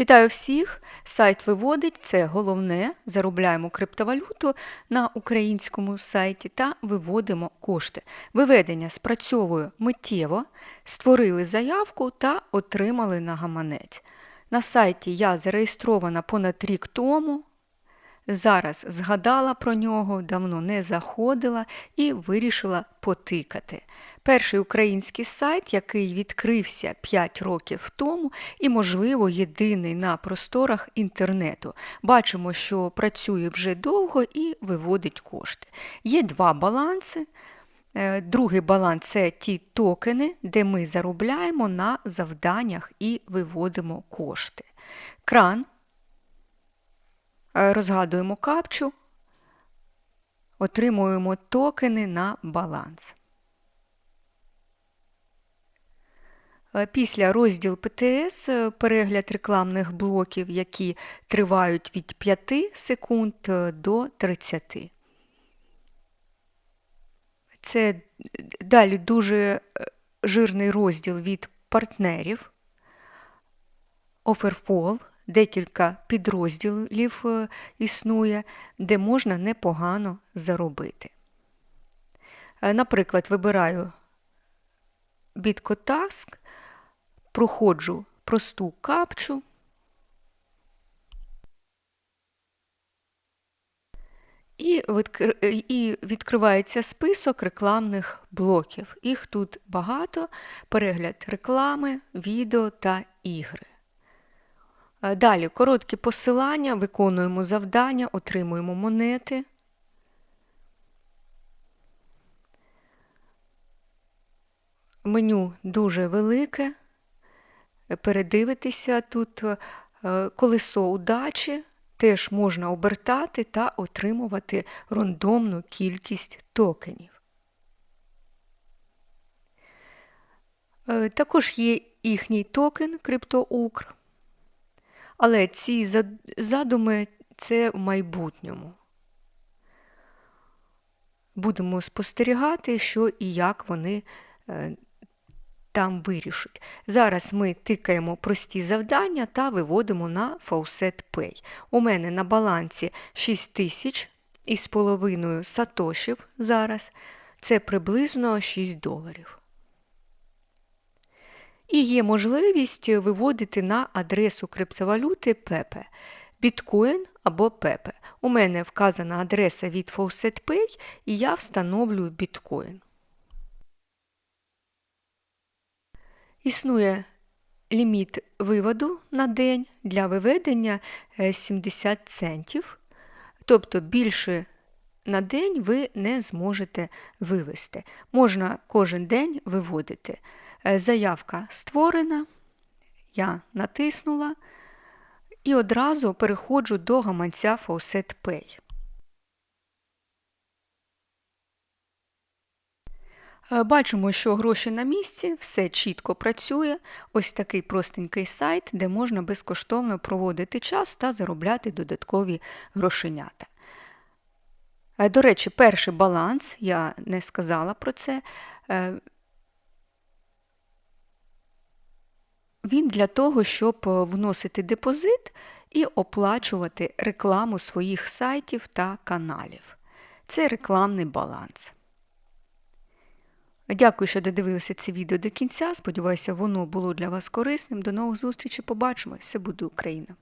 Вітаю всіх! Сайт виводить це головне. Заробляємо криптовалюту на українському сайті та виводимо кошти. Виведення спрацьовує миттєво, створили заявку та отримали на гаманець. На сайті я зареєстрована понад рік тому. Зараз згадала про нього, давно не заходила і вирішила потикати. Перший український сайт, який відкрився 5 років тому, і, можливо, єдиний на просторах інтернету. Бачимо, що працює вже довго і виводить кошти. Є два баланси. Е, Другий баланс це ті токени, де ми заробляємо на завданнях і виводимо кошти. Кран розгадуємо капчу, отримуємо токени на баланс. Е, Після розділ ПТС е, перегляд рекламних блоків, які тривають від 5 секунд до 30. Це далі дуже жирний розділ від партнерів. Offerfall – декілька підрозділів е, існує, де можна непогано заробити. Е, Наприклад, вибираю BitcoTask, проходжу просту капчу. І і відкривається список рекламних блоків. Їх тут багато, перегляд реклами, відео та ігри. Е, далі короткі посилання, виконуємо завдання, отримуємо монети. Меню дуже велике. Передивитися тут е, колесо удачі, теж можна обертати та отримувати рандомну кількість токенів. Е, також є їхній токен CryptoUkr. Але ці задуми це в майбутньому. Будемо спостерігати, що і як вони е, там вирішать. Зараз ми тикаємо прості завдання та виводимо на Faucet Pay. У мене на балансі 6 тисяч із половиною сатошів зараз. Це приблизно 6 доларів. І є можливість виводити на адресу криптовалюти Pepe, біткоін або Pepe. У мене вказана адреса від FaucetPay і я встановлюю біткоін. Існує ліміт виводу на день для виведення 70 центів. Тобто більше на день ви не зможете вивести. Можна кожен день виводити. Е, заявка створена, я натиснула і одразу переходжу до гаманця Faucet Pay. Е, бачимо, що гроші на місці, все чітко працює. Ось такий простенький сайт, де можна безкоштовно проводити час та заробляти додаткові грошенята. Е, до речі, перший баланс, я не сказала про це. Він для того, щоб е, вносити депозит і оплачувати рекламу своїх сайтів та каналів. Це рекламний баланс. Дякую, що додивилися це відео до кінця. Сподіваюся, воно було для вас корисним. До нових зустрічей. Побачимось! Все буде Україна!